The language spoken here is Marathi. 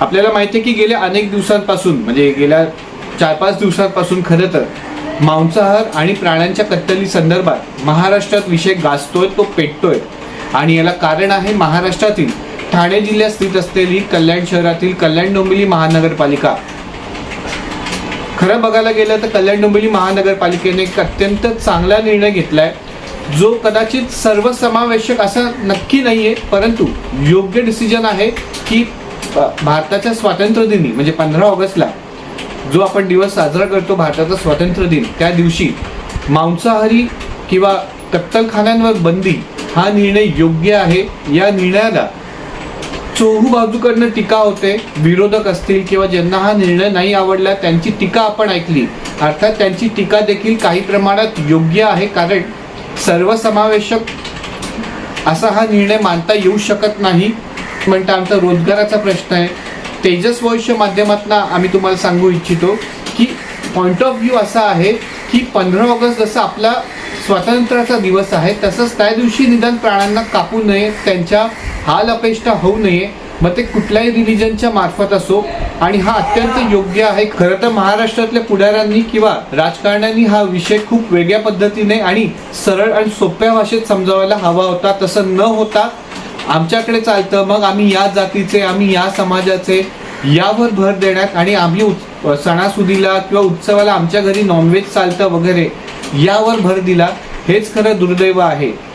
आपल्याला माहिती आहे की गेल्या अनेक दिवसांपासून म्हणजे गेल्या चार पाच दिवसांपासून खरं तर मांसाहार आणि प्राण्यांच्या कत्तली संदर्भात महाराष्ट्रात विषय गाजतोय तो पेटतोय. आणि याला कारण आहे महाराष्ट्रातील ठाणे जिल्ह्यात स्थित असलेली कल्याण शहरातील कल्याण डोंबिवली महानगरपालिका. खरं बघायला गेलं तर कल्याण डोंबिवली महानगरपालिकेने एक अत्यंत चांगला निर्णय घेतलाय. जो कदाचित सर्वसमावेशक असा नक्की नाहीये परंतु योग्य डिसिजन आहे की भारताच्या स्वातंत्र्य दिनी म्हणजे पंधरा ऑगस्टला जो आपण दिवस साजरा करतो भारताचा स्वातंत्र्य दिन त्या दिवशी मांसाहारी किंवा कत्तलखान्यांवर बंदी हा निर्णय योग्य आहे? या निर्णयाला चोहू बाजूकडनं टीका होते विरोधक असतील किंवा ज्यांना हा निर्णय नाही आवडला त्यांची टीका आपण ऐकली. अर्थात त्यांची टीका देखील काही प्रमाणात योग्य आहे कारण सर्वसमावेशक असा हा निर्णय मानता येऊ शकत नाही. म्हणता आमचा रोजगाराचा प्रश्न आहे. तेजस वैश्य माध्यमातून आम्ही तुम्हाला सांगू इच्छितो की पॉईंट ऑफ व्ह्यू असा आहे की पंधरा ऑगस्ट जसा आपला स्वातंत्र्याचा दिवस आहे तसंच त्या दिवशी निदान प्राण्यांना कापू नये त्यांच्या हाल अपेष्टा होऊ नये. मग ते कुठल्याही रिलिजनच्या मार्फत असो. आणि हा अत्यंत योग्य आहे. खरं तर महाराष्ट्रातल्या पुढाऱ्यांनी किंवा राजकारण्यांनी हा विषय खूप वेगळ्या पद्धतीने आणि सरळ आणि सोप्या भाषेत समजावायला हवा होता. तसं न होता आमच्याकडे चालतं. मग आम्ही या जातीचे आम्ही या समाजाचे यावर भर देण्यात आणि आम्ही उत्- सणासुदीला किंवा उत्सवाला आमच्या घरी नॉनव्हेज चालतं वगैरे यावर भर दिला. हेच खरं दुर्दैव आहे.